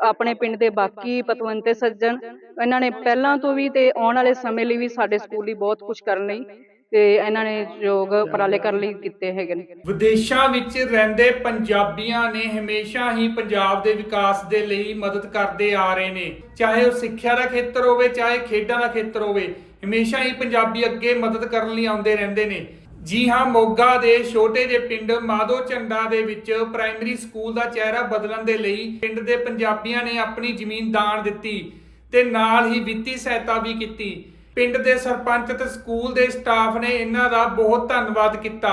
ਆਪਣੇ ਪਿੰਡ ਦੇ ਬਾਕੀ ਪਤਵੰਤੇ ਸੱਜਣ, ਇਹਨਾਂ ਨੇ ਪਹਿਲਾਂ ਤੋਂ ਵੀ ਤੇ ਆਉਣ ਵਾਲੇ ਸਮੇਂ ਲਈ ਵੀ ਸਾਡੇ ਸਕੂਲ ਲਈ ਬਹੁਤ ਕੁਝ ਕਰਨ ਲਈ ਤੇ ਇਹਨਾਂ ਨੇ ਯੋਗ ਉਪਰਾਲੇ ਕਰਨ ਲਈ ਕੀਤੇ ਹੈਗੇ ਨੇ। ਵਿਦੇਸ਼ਾਂ ਵਿੱਚ ਰਹਿੰਦੇ ਪੰਜਾਬੀਆਂ ਨੇ ਹਮੇਸ਼ਾ ਹੀ ਪੰਜਾਬ ਦੇ ਵਿਕਾਸ ਦੇ ਲਈ ਮਦਦ ਕਰਦੇ ਆ ਰਹੇ ਨੇ। ਚਾਹੇ ਉਹ ਸਿੱਖਿਆ ਦਾ ਖੇਤਰ ਹੋਵੇ, ਚਾਹੇ ਖੇਡਾਂ ਦਾ ਖੇਤਰ ਹੋਵੇ, ਹਮੇਸ਼ਾ ਹੀ ਪੰਜਾਬੀ ਅੱਗੇ ਮਦਦ ਕਰਨ ਲਈ ਆਉਂਦੇ ਰਹਿੰਦੇ ਨੇ। ਜੀ ਹਾਂ, ਮੋਗਾ ਦੇ ਛੋਟੇ ਜਿਹੇ ਪਿੰਡ ਮਾਧੋ ਝੰਡਾ ਦੇ ਵਿੱਚ ਪ੍ਰਾਇਮਰੀ ਸਕੂਲ ਦਾ ਚਿਹਰਾ ਬਦਲਣ ਦੇ ਲਈ ਪਿੰਡ ਦੇ ਪੰਜਾਬੀਆਂ ਨੇ ਆਪਣੀ ਜ਼ਮੀਨ ਦਾਨ ਦਿੱਤੀ ਤੇ ਨਾਲ ਹੀ ਵਿੱਤੀ ਸਹਾਇਤਾ ਵੀ ਕੀਤੀ। ਪਿੰਡ ਦੇ ਸਰਪੰਚ ਤੇ ਸਕੂਲ ਦੇ ਸਟਾਫ ਨੇ ਇਹਨਾਂ ਦਾ ਬਹੁਤ ਧੰਨਵਾਦ ਕੀਤਾ।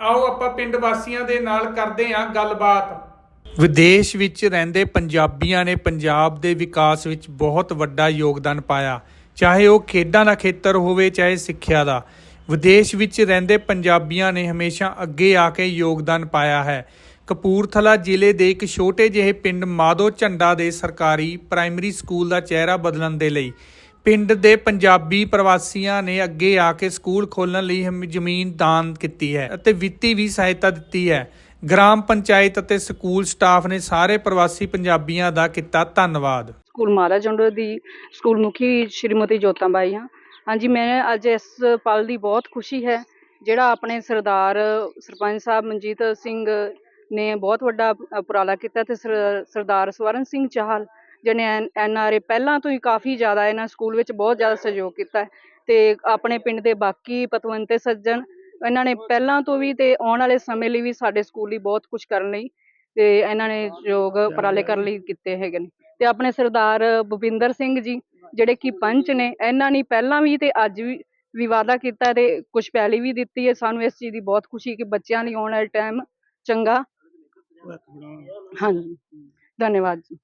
ਆਓ ਆਪਾਂ ਪਿੰਡ ਵਾਸੀਆਂ ਦੇ ਨਾਲ ਕਰਦੇ ਹਾਂ ਗੱਲਬਾਤ। ਵਿਦੇਸ਼ ਵਿੱਚ ਰਹਿੰਦੇ ਪੰਜਾਬੀਆਂ ਨੇ ਪੰਜਾਬ ਦੇ ਵਿਕਾਸ ਵਿੱਚ ਬਹੁਤ ਵੱਡਾ ਯੋਗਦਾਨ ਪਾਇਆ। ਚਾਹੇ ਉਹ ਖੇਡਾਂ ਦਾ ਖੇਤਰ ਹੋਵੇ, ਚਾਹੇ ਸਿੱਖਿਆ ਦਾ। ਵਿਦੇਸ਼ ਵਿੱਚ ਰਹਿੰਦੇ ਪੰਜਾਬੀਆਂ ਨੇ ਹਮੇਸ਼ਾ ਅੱਗੇ ਆ ਕੇ ਯੋਗਦਾਨ ਪਾਇਆ ਹੈ। ਕਪੂਰਥਲਾ ਜ਼ਿਲ੍ਹੇ ਦੇ ਇੱਕ ਛੋਟੇ ਜਿਹੇ ਪਿੰਡ ਮਾਧੋ ਝੰਡਾ ਦੇ ਸਰਕਾਰੀ ਪ੍ਰਾਇਮਰੀ ਸਕੂਲ ਦਾ ਚਿਹਰਾ ਬਦਲਣ ਦੇ ਲਈ ਪਿੰਡ ਦੇ ਪੰਜਾਬੀ ਪ੍ਰਵਾਸੀਆਂ ਨੇ ਅੱਗੇ ਆ ਕੇ ਸਕੂਲ ਖੋਲਣ ਲਈ ਹਮ- ਜ਼ਮੀਨ ਦਾਨ ਕੀਤੀ ਹੈ ਅਤੇ ਵਿੱਤੀ ਵੀ ਸਹਾਇਤਾ ਦਿੱਤੀ ਹੈ। ਗ੍ਰਾਮ ਪੰਚਾਇਤ ਅਤੇ ਸਕੂਲ ਸਟਾਫ ਨੇ ਸਾਰੇ ਪ੍ਰਵਾਸੀ ਪੰਜਾਬੀਆਂ ਦਾ ਕੀਤਾ ਧੰਨਵਾਦ। ਸਕੂਲ ਮਹਾਰਾਜ ਜੰਡੋ ਦੀ ਸਕੂਲ ਮੁਖੀ ਸ਼੍ਰੀਮਤੀ ਜੋਤਾਂ ਬਾਈ ਹਾਂ। ਹਾਂਜੀ, ਮੈਂ ਅੱਜ ਇਸ ਪਲ ਦੀ ਬਹੁਤ ਖੁਸ਼ੀ ਹੈ, ਜਿਹੜਾ ਆਪਣੇ ਸਰਦਾਰ ਸਰਪੰਚ ਸਾਹਿਬ ਮਨਜੀਤ ਸਿੰਘ ਨੇ ਬਹੁਤ ਵੱਡਾ ਉਪਰਾਲਾ ਕੀਤਾ ਤੇ ਸਰਦਾਰ ਸਵਰਨ ਸਿੰਘ ਚਾਹਲ, ਜਿਹਨੇ ਐਨ ਆਰ ਏ ਪਹਿਲਾਂ ਤੋਂ ਹੀ ਕਾਫੀ ਜ਼ਿਆਦਾ ਇਹਨਾਂ ਸਕੂਲ ਵਿੱਚ ਬਹੁਤ ਜ਼ਿਆਦਾ ਸਹਿਯੋਗ ਕੀਤਾ ਹੈ ਤੇ ਆਪਣੇ ਪਿੰਡ ਦੇ ਬਾਕੀ ਪਤਵੰਤੇ ਸੱਜਣ, ਇਹਨਾਂ ਨੇ ਪਹਿਲਾਂ ਤੋਂ ਵੀ ਤੇ ਆਉਣ ਵਾਲੇ ਸਮੇਂ ਲਈ ਵੀ ਸਾਡੇ ਸਕੂਲ ਲਈ ਬਹੁਤ ਕੁਝ ਕਰਨ ਲਈ ਤੇ ਇਹਨਾਂ ਨੇ ਯੋਗ ਉਪਰਾਲੇ ਕਰਨ ਲਈ ਕੀਤੇ ਹੈਗੇ ਨੇ ਤੇ ਆਪਣੇ ਸਰਦਾਰ ਭੁਪਿੰਦਰ ਸਿੰਘ ਜੀ ਜਿਹੜੇ ਕਿ ਪੰਚ ਨੇ, ਇਹਨਾਂ ਨੇ ਪਹਿਲਾਂ ਵੀ ਤੇ ਅੱਜ ਵੀ ਵੀ ਕੀਤਾ ਤੇ ਕੁਝ ਪਹਿਲੀ ਵੀ ਦਿੱਤੀ ਹੈ। ਸਾਨੂੰ ਇਸ ਚੀਜ਼ ਦੀ ਬਹੁਤ ਖੁਸ਼ੀ ਕਿ ਬੱਚਿਆਂ ਲਈ ਆਉਣ ਵਾਲੇ ਟਾਈਮ ਚੰਗਾ। ਹਾਂਜੀ। ਧੰਨਵਾਦ ਜੀ।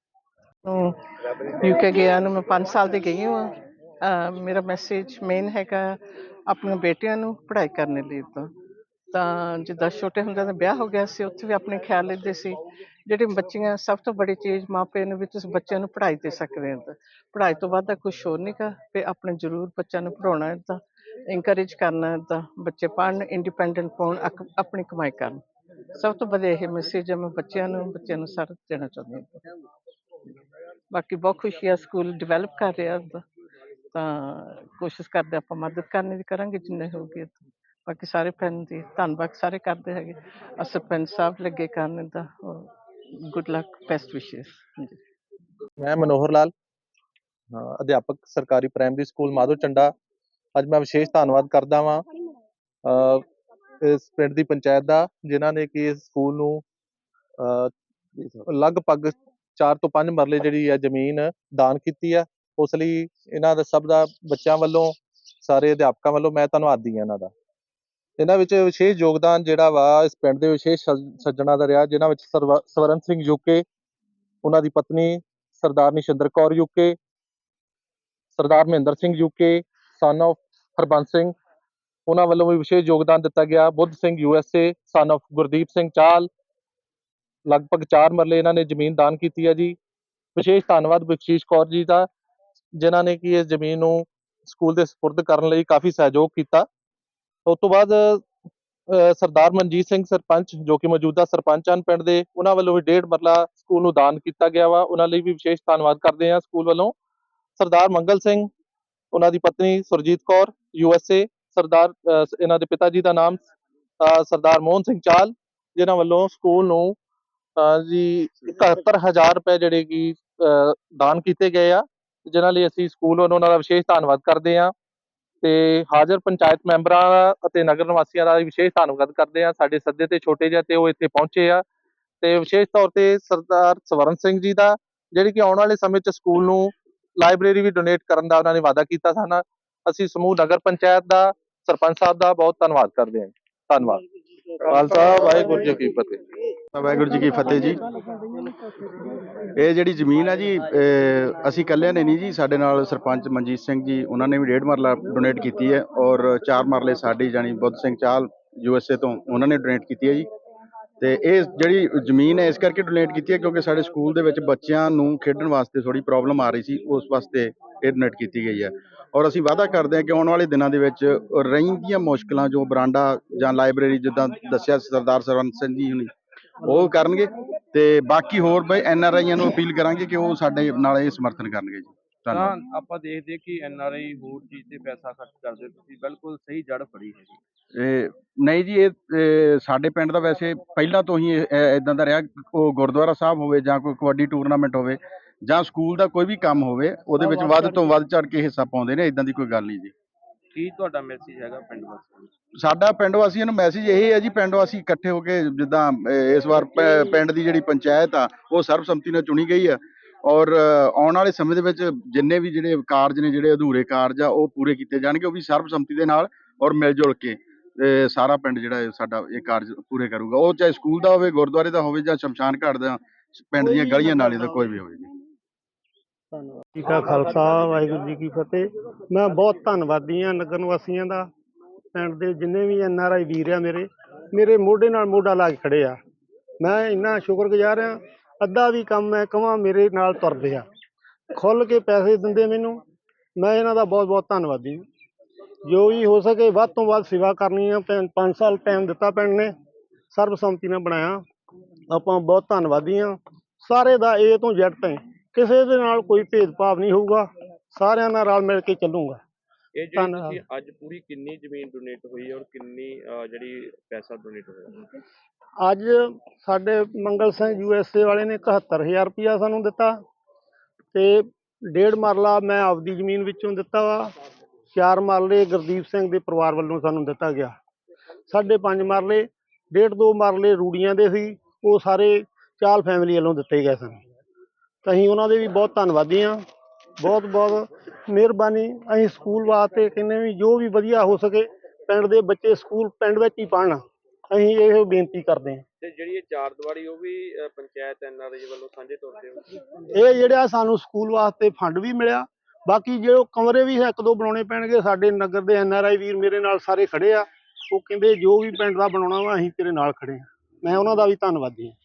ਨੂੰ ਯੂਕੇ ਨੂੰ ਮੈਂ 5 ਸਾਲ ਦੀ ਗਈ ਹਾਂ। ਮੇਰਾ ਮੈਸੇਜ ਮੇਨ ਹੈਗਾ ਆਪਣੇ ਬੇਟਿਆਂ ਨੂੰ ਪੜ੍ਹਾਈ ਕਰਨ ਲਈ ਤਾਂ ਤਾਂ ਜਿੱਦਾਂ ਛੋਟੇ ਹੁੰਦਿਆਂ ਦਾ ਵਿਆਹ ਹੋ ਗਿਆ ਸੀ, ਉੱਥੇ ਵੀ ਆਪਣੇ ਖਿਆਲ ਲੈਂਦੇ ਸੀ ਜਿਹੜੀ ਬੱਚੀਆਂ ਸਭ ਤੋਂ ਬੜੀ ਚੀਜ਼ ਮਾਪੇ ਨੂੰ ਵੀ ਤੁਸੀਂ ਬੱਚਿਆਂ ਨੂੰ ਪੜ੍ਹਾਈ ਦੇ ਸਕਦੇ ਹੋ ਪੜ੍ਹਾਈ ਤੋਂ ਬਾਅਦ ਦਾ ਕੁਝ ਹੋਰ ਨਹੀਂ ਗਾ ਤੇ ਆਪਣੇ ਜ਼ਰੂਰ ਬੱਚਿਆਂ ਨੂੰ ਪੜਾਉਣਾ ਹੈ ਤਾਂ ਇਨਕਰੇਜ ਕਰਨਾ ਹੈ ਤਾਂ ਬੱਚੇ ਪੜ੍ਹਨ ਇੰਡੀਪੈਂਡੈਂਟ ਹੋਣ ਆਪਣੀ ਕਮਾਈ ਕਰਨ। ਸਭ ਤੋਂ ਵਧੀਆ ਇਹ ਮੈਸੇਜ ਮੈਂ ਬੱਚਿਆਂ ਨੂੰ ਬੱਚਿਆਂ ਨੂੰ ਸਾਰਾ ਦੇਣਾ ਚਾਹੁੰਦੀ ਹਾਂ। ਬਾਕੀ ਬਹੁਤ ਖੁਸ਼ੀ ਆ, ਸਕੂਲ ਡਿਵੈਲਪ ਕਰ ਰਿਹਾ ਤਾਂ ਤਾਂ ਕੋਸ਼ਿਸ਼ ਕਰਦੇ ਆਪਾਂ ਮਦਦ ਕਰਨੀ ਦੀ ਕਰਾਂਗੇ ਜਿੰਨੇ ਹੋਊਗੀ ਬਾਕੀ ਸਾਰੇ ਪਿੰਡ ਦੀ ਧੰਨਵਾਦ ਸਾਰੇ ਕਰਦੇ ਹੈਗੇ। ਅਹ ਸਰਪੰਚ ਸਾਹਿਬ ਲੱਗੇ ਕਰਨ ਦਾ ਗੁੱਡ ਲੱਕ ਬੈਸਟ ਵਿਸ਼ੇਸ ਮੈਂ ਮਨੋਹਰ ਲਾਲ ਅਧਿਆਪਕ ਸਰਕਾਰੀ ਪ੍ਰਾਇਮਰੀ ਸਕੂਲ ਮਾਧੋ ਚੰਡਾ। ਅੱਜ ਮੈਂ ਵਿਸ਼ੇਸ਼ ਧੰਨਵਾਦ ਕਰਦਾ ਵਾਂ ਇਸ ਪਿੰਡ ਦੀ ਪੰਚਾਇਤ ਦਾ, ਜਿਨ੍ਹਾਂ ਨੇ ਕਿ ਇਸ ਸਕੂਲ ਨੂੰ ਲਗਭਗ 4 ਤੋਂ 5 ਮਰਲੇ ਜਿਹੜੀ ਹੈ ਜ਼ਮੀਨ ਦਾਨ ਕੀਤੀ ਆ ਉਸ ਲਈ ਇਹਨਾਂ ਦਾ ਸਭ ਦਾ ਬੱਚਿਆਂ ਵੱਲੋਂ, ਸਾਰੇ ਅਧਿਆਪਕਾਂ ਵੱਲੋਂ ਮੈਂ ਧੰਨਵਾਦੀ ਹਾਂ ਇਹਨਾਂ ਦਾ। ਇਹਨਾਂ ਵਿੱਚ ਵਿਸ਼ੇਸ਼ ਯੋਗਦਾਨ ਜਿਹੜਾ ਵਾ, ਇਸ ਪਿੰਡ ਦੇ ਵਿਸ਼ੇਸ਼ ਸੱਜ- ਸੱਜਣਾਂ ਦਾ ਰਿਹਾ, ਜਿਨ੍ਹਾਂ ਵਿੱਚ ਸਰਵ- ਸਵਰਨ ਸਿੰਘ ਯੂਕੇ ਉਹਨਾਂ ਦੀ ਪਤਨੀ Sardarni Shinder Kaur UK Sardar Mahinder Singh UK son of Harbans Singh, ਉਹਨਾਂ ਵੱਲੋਂ ਵੀ ਵਿਸ਼ੇਸ਼ ਯੋਗਦਾਨ ਦਿੱਤਾ ਗਿਆ। Budh Singh USA son of Gurdeep Singh ਚਾਲ, ਲਗਭਗ 4 ਮਰਲੇ ਇਹਨਾਂ ਨੇ ਜ਼ਮੀਨ ਦਾਨ ਕੀਤੀ ਹੈ ਜੀ। ਵਿਸ਼ੇਸ਼ ਧੰਨਵਾਦ ਬਖਸ਼ੀਸ਼ ਕੌਰ ਜੀ ਦਾ, ਜਿਨ੍ਹਾਂ ਨੇ ਕਿ ਇਸ ਜ਼ਮੀਨ ਨੂੰ ਸਕੂਲ ਦੇ ਸਪੁਰਦ ਕਰਨ ਲਈ ਕਾਫੀ ਸਹਿਯੋਗ ਕੀਤਾ। ਉਸ ਤੋਂ ਬਾਅਦ ਸਰਦਾਰ ਮਨਜੀਤ ਸਿੰਘ ਸਰਪੰਚ ਜੋ ਕਿ ਮੌਜੂਦਾ ਸਰਪੰਚ ਹਨ ਪਿੰਡ ਦੇ ਉਹਨਾਂ ਵੱਲੋਂ ਵੀ ਡੇਢ ਮਰਲਾ ਸਕੂਲ ਨੂੰ ਦਾਨ ਕੀਤਾ ਗਿਆ ਵਾ। ਉਹਨਾਂ ਲਈ ਵੀ ਵਿਸ਼ੇਸ਼ ਧੰਨਵਾਦ ਕਰਦੇ ਹਾਂ ਸਕੂਲ ਵੱਲੋਂ। ਸਰਦਾਰ ਮੰਗਲ ਸਿੰਘ ਉਹਨਾਂ ਦੀ ਪਤਨੀ ਸੁਰਜੀਤ ਕੌਰ ਯੂਐਸਏ ਸਰਦਾਰ ਅਹ, ਸ- ਇਹਨਾਂ ਦੇ ਪਿਤਾ ਜੀ ਦਾ ਨਾਮ ਸਰਦਾਰ ਮੋਹਨ ਸਿੰਘ ਚਾਲ ਜਿਨ੍ਹਾਂ ਵੱਲੋਂ ਸਕੂਲ ਨੂੰ ਅਹ, ਜੀ 71000 ਰੁਪਏ ਜਿਹੜੇ ਕਿ ਦਾਨ ਕੀਤੇ ਗਏ ਆ। ਜਿਨ੍ਹਾਂ ਲਈ ਅਸੀਂ ਸਕੂਲ ਵੱਲੋਂ ਉਹਨਾਂ ਦਾ ਵਿਸ਼ੇਸ਼ ਧੰਨਵਾਦ ਕਰਦੇ ਹਾਂ। ਤੇ ਹਾਜ਼ਰ ਪੰਚਾਇਤ ਮੈਂਬਰਾਂ ਅਤੇ ਨਗਰ ਨਿਵਾਸੀਆਂ ਦਾ ਵੀ ਵਿਸ਼ੇਸ਼ ਧੰਨਵਾਦ ਕਰਦੇ ਹਾਂ। ਸਾਡੇ ਸੱਦੇ ਤੇ ਛੋਟੇ ਜਿਹੇ ਤੇ ਉਹ ਇੱਥੇ ਪਹੁੰਚੇ ਆ। ਤੇ ਵਿਸ਼ੇਸ਼ ਤੌਰ ਤੇ ਸਰਦਾਰ ਸਵਰਨ ਸਿੰਘ ਜੀ ਦਾ, ਜਿਹੜੇ ਕਿ ਆਉਣ ਵਾਲੇ ਸਮੇਂ 'ਚ ਸਕੂਲ ਨੂੰ ਲਾਇਬ੍ਰੇਰੀ ਵੀ ਡੋਨੇਟ ਕਰਨ ਦਾ ਉਹਨਾਂ ਨੇ ਵਾਅਦਾ ਕੀਤਾ ਸਨ ਅਸੀਂ ਸਮੂਹ ਨਗਰ ਪੰਚਾਇਤ ਦਾ, ਸਰਪੰਚ ਸਾਹਿਬ ਦਾ ਬਹੁਤ ਧੰਨਵਾਦ ਕਰਦੇ ਹਾਂ। ਧੰਨਵਾਦ। ਖਾਲਸਾ ਵਾਹਿਗੁਰੂ ਜੀ ਕੀ ਫਤਿਹ। ਵਾਹਿਗੁਰੂ ਜੀ ਕੀ ਫਤਿਹ ਜੀ। ਇਹ ਜਿਹੜੀ ਜ਼ਮੀਨ ਆ ਜੀ ਅਸੀਂ ਇਕੱਲਿਆਂ ਨੇ ਨਹੀਂ ਜੀ ਸਾਡੇ ਨਾਲ ਸਰਪੰਚ ਮਨਜੀਤ ਸਿੰਘ ਜੀ ਉਹਨਾਂ ਨੇ ਵੀ ਡੇਢ ਮਰਲਾ ਡੋਨੇਟ ਕੀਤੀ ਹੈ ਔਰ ਚਾਰ ਮਰਲੇ ਸਾਡੀ ਜਾਨੀ ਬੁੱਧ ਸਿੰਘ ਚਾਲ ਯੂਐਸਏ ਤੋਂ ਉਹਨਾਂ ਨੇ ਡੋਨੇਟ ਕੀਤੀ ਹੈ ਜੀ। ਤੇ ਇਹ ਜਿਹੜੀ ਜ਼ਮੀਨ ਹੈ, ਇਸ ਕਰਕੇ ਡੋਨੇਟ ਕੀਤੀ ਹੈ ਕਿਉਂਕਿ ਸਾਡੇ ਸਕੂਲ ਦੇ ਵਿੱਚ ਬੱਚਿਆਂ ਨੂੰ ਖੇਡਣ ਵਾਸਤੇ ਥੋੜੀ ਪ੍ਰੋਬਲਮ ਆ ਰਹੀ ਸੀ, ਉਸ ਵਾਸਤੇ ਇਹ ਡੋਨੇਟ ਕੀਤੀ ਗਈ ਹੈ। ਔਰ ਅਸੀਂ ਵਾਅਦਾ ਕਰਦੇ ਹਾਂ ਕਿ ਆਉਣ ਵਾਲੇ ਦਿਨਾਂ ਦੇ ਵਿੱਚ ਰਹਿੰਦੀਆਂ ਮੁਸ਼ਕਲਾਂ ਜੋ ਬਰਾਂਡਾ ਜਾਂ ਲਾਇਬ੍ਰੇਰੀ ਜਿੱਦਾਂ ਦੱਸਿਆ ਸਰਦਾਰ ਸਰਵੰਤ ਸਿੰਘ ਜੀ ਹੁਣੀ, ਉਹ ਕਰਨਗੇ ਤੇ ਬਾਕੀ ਹੋਰ ਬਈ ਐਨ ਆਰ ਆਈਆਂ ਨੂੰ ਅਪੀਲ ਕਰਾਂਗੇ ਕਿ ਉਹ ਸਾਡੇ ਨਾਲ ਇਹ ਸਮਰਥਨ ਕਰਨਗੇ ਜੀ। ਤਾਂ ਧੰਨਵਾਦ। ਆਪਾਂ ਦੇਖਦੇ ਕਿ ਐਨ ਆਰ ਆਈ ਹੋਰ ਚੀਜ਼ ਤੇ ਪੈਸਾ ਖਰਚ ਕਰਦੇ ਤੁਸੀਂ। ਬਿਲਕੁਲ ਸਹੀ ਜੜ ਫੜੀ ਹੈ ਜੀ। ਇਹ ਨਹੀਂ ਜੀ ਇਹ ਇਹ ਸਾਡੇ ਪਿੰਡ ਦਾ ਵੈਸੇ ਪਹਿਲਾਂ ਤੋਂ ਹੀ ਇਦਾਂ ਦਾ ਰਿਹਾ। ਉਹ ਗੁਰਦੁਆਰਾ ਸਾਹਿਬ ਹੋਵੇ ਜਾਂ ਕੋਈ ਕਬੱਡੀ ਟੂਰਨਾਮੈਂਟ ਹੋਵੇ ਜਾਂ ਸਕੂਲ ਦਾ ਕੋਈ ਵੀ ਕੰਮ ਹੋਵੇ ਉਹਦੇ ਵਿੱਚ ਵੱਧ ਤੋਂ ਵੱਧ ਚੜ ਕੇ ਹਿੱਸਾ ਪਾਉਂਦੇ ਨੇ ਇਦਾਂ ਦੀ ਕੋਈ ਗੱਲ ਨਹੀਂ ਜੀ। ਕੀ ਤੁਹਾਡਾ ਮੈਸੇਜ ਹੈਗਾ ਪਿੰਡ ਵਾਸੀਆਂ ਨੂੰ? ਸਾਡਾ ਪਿੰਡ ਵਾਸੀਆਂ ਨੂੰ ਮੈਸੇਜ ਇਹ ਹੈ ਜੀ ਪਿੰਡ ਵਾਸੀ ਇਕੱਠੇ ਹੋ ਕੇ ਜਿੱਦਾਂ ਅਹ, ਇਸ ਵਾਰ ਪ- ਪਿੰਡ ਦੀ ਜਿਹੜੀ ਪੰਚਾਇਤ ਆ ਉਹ ਸਰਬਸੰਮਤੀ ਨਾਲ ਚੁਣੀ ਗਈ ਆ। ਔਰ ਆਉਣ ਵਾਲੇ ਸਮੇਂ ਦੇ ਵਿੱਚ ਜਿੰਨੇ ਵੀ ਜਿਹੜੇ ਕਾਰਜ ਨੇ ਜਿਹੜੇ ਅਧੂਰੇ ਕਾਰਜ ਆ ਉਹ ਪੂਰੇ ਕੀਤੇ ਜਾਣਗੇ ਉਹ ਵੀ ਸਰਬਸੰਮਤੀ ਦੇ ਨਾਲ ਔਰ ਮਿਲ ਜੁਲ ਕੇ ਸਾਰਾ ਪਿੰਡ ਜਿਹੜਾ ਸਾਡਾ ਇਹ ਕਾਰਜ ਪੂਰੇ ਕਰੂਗਾ। ਉਹ ਚਾਹੇ ਸਕੂਲ ਦਾ ਹੋਵੇ ਗੁਰਦੁਆਰੇ ਦਾ ਹੋਵੇ ਜਾਂ ਸ਼ਮਸ਼ਾਨ ਘਾਟ ਦਾ ਪਿੰਡ ਦੀਆਂ ਗਲੀਆਂ ਨਾਲੇ ਦਾ ਕੋਈ ਵੀ ਹੋਵੇ ਜੀ। ਜੀ ਕਾ ਖਾਲਸਾ ਵਾਹਿਗੁਰੂ ਜੀ ਕੀ ਫਤਿਹ। ਮੈਂ ਬਹੁਤ ਧੰਨਵਾਦੀ ਹਾਂ ਨਗਰ ਨਿਵਾਸੀਆਂ ਦਾ ਪਿੰਡ ਦੇ ਜਿੰਨੇ ਵੀ ਐਨ ਆਰ ਆਈ ਵੀਰ ਆ ਮੇਰੇ ਮੇਰੇ ਮੋਢੇ ਨਾਲ ਮੋਢਾ ਲਾ ਕੇ ਖੜੇ ਆ। ਮੈਂ ਇੰਨਾ ਸ਼ੁਕਰਗੁਜ਼ਾਰ ਹਾਂ ਅੱਧਾ ਵੀ ਕੰਮ ਮੈਂ ਕਹਾਂ ਮੇਰੇ ਨਾਲ ਤੁਰਦੇ ਆ। ਖੁੱਲ ਕੇ ਪੈਸੇ ਦਿੰਦੇ ਮੈਨੂੰ। ਮੈਂ ਇਹਨਾਂ ਦਾ ਬਹੁਤ ਬਹੁਤ ਧੰਨਵਾਦੀ ਹਾਂ। ਜੋ ਵੀ ਹੋ ਸਕੇ ਵੱਧ ਤੋਂ ਵੱਧ ਸੇਵਾ ਕਰਨੀ ਆ। 5 ਸਾਲ ਟਾਈਮ ਦਿੱਤਾ ਪਿੰਡ ਨੇ। ਸਰਬਸੰਮਤੀ ਨਾਲ ਬਣਾਇਆ। ਆਪਾਂ ਬਹੁਤ ਧੰਨਵਾਦੀ ਹਾਂ। ਸਾਰੇ ਦਾ ਏ ਤੋਂ ਜੈਡ ਤਾਈਂ ਕਿਸੇ ਦੇ ਨਾਲ ਕੋਈ ਭੇਦਭਾਵ ਨਹੀਂ ਹੋਊਗਾ। ਸਾਰਿਆਂ ਨਾਲ ਰਲ ਮਿਲ ਕੇ ਚੱਲੂਗਾ। ਇਹ ਜਿਹੜੀ ਧੰਨਵਾਦ। ਤੁਸੀਂ ਅੱਜ ਪੂਰੀ ਕਿੰਨੀ ਜ਼ਮੀਨ ਡੋਨੇਟ ਹੋਈ ਔਰ ਕਿੰਨੀ ਜਿਹੜੀ ਪੈਸਾ ਡੋਨੇਟ ਹੋਇਆ? ਅੱਜ ਸਾਡੇ ਮੰਗਲ ਸਿੰਘ ਯੂਐਸਏ ਵਾਲੇ ਨੇ 71000 ਰੁਪਇਆ ਸਾਨੂੰ ਦਿੱਤਾ ਤੇ ਡੇਢ ਮਰਲਾ ਮੈਂ ਆਪਦੀ ਜ਼ਮੀਨ ਵਿੱਚੋਂ ਦਿੱਤਾ ਵਾ। ਚਾਰ ਮਰਲੇ ਗੁਰਦੀਪ ਸਿੰਘ ਦੇ ਪਰਿਵਾਰ ਵੱਲੋਂ ਸਾਨੂੰ ਦਿੱਤਾ ਗਿਆ। ਸਾਡੇ ਪੰਜ ਮਰਲੇ, ਡੇਢ ਦੋ ਮਰਲੇ ਰੂੜੀਆਂ ਦੇ ਸੀ, ਉਹ ਸਾਰੇ ਚਾਲ ਫੈਮਿਲੀ ਵੱਲੋਂ ਦਿੱਤੇ ਗਏ ਸਨ। ਅਸੀਂ ਉਹਨਾਂ ਦੇ ਵੀ ਬਹੁਤ ਧੰਨਵਾਦੀ ਹਾਂ। ਬਹੁਤ ਬਹੁਤ ਮਿਹਰਬਾਨੀ। ਅਸੀਂ ਸਕੂਲ ਵਾਸਤੇ ਕਹਿੰਦੇ ਵੀ ਜੋ ਵੀ ਵਧੀਆ ਹੋ ਸਕੇ, ਪਿੰਡ ਦੇ ਬੱਚੇ ਸਕੂਲ ਪਿੰਡ ਵਿੱਚ ਹੀ ਪੜ੍ਹਨ। ਅਸੀਂ ਇਹ ਬੇਨਤੀ ਕਰਦੇ ਹਾਂ। ਤੇ ਜਿਹੜੀ ਇਹ ਚਾਰ ਦੀਵਾਰੀ ਉਹ ਵੀ ਪੰਚਾਇਤ ਐਨ ਆਰ ਆਈ ਵੱਲੋਂ ਸਾਂਝੇ ਤੌਰ ਤੇ ਹੋਈ ਇਹ ਜਿਹੜਾ ਸਾਨੂੰ ਸਕੂਲ ਵਾਸਤੇ ਫੰਡ ਵੀ ਮਿਲਿਆ। ਬਾਕੀ ਜਿਹੜੇ ਕਮਰੇ ਵੀ ਇੱਕ ਦੋ ਬਣਾਉਣੇ ਪੈਣਗੇ ਸਾਡੇ ਨਗਰ ਦੇ ਆਈ ਵੀਰ ਮੇਰੇ ਨਾਲ ਸਾਰੇ ਖੜੇ ਆ। ਉਹ ਕਹਿੰਦੇ ਜੋ ਵੀ ਪਿੰਡ ਦਾ ਬਣਾਉਣਾ ਵਾ ਅਸੀਂ ਤੇਰੇ ਨਾਲ ਖੜੇ ਆ। ਮੈਂ ਉਹਨਾਂ ਦਾ ਵੀ ਧੰਨਵਾਦੀ ਹਾਂ।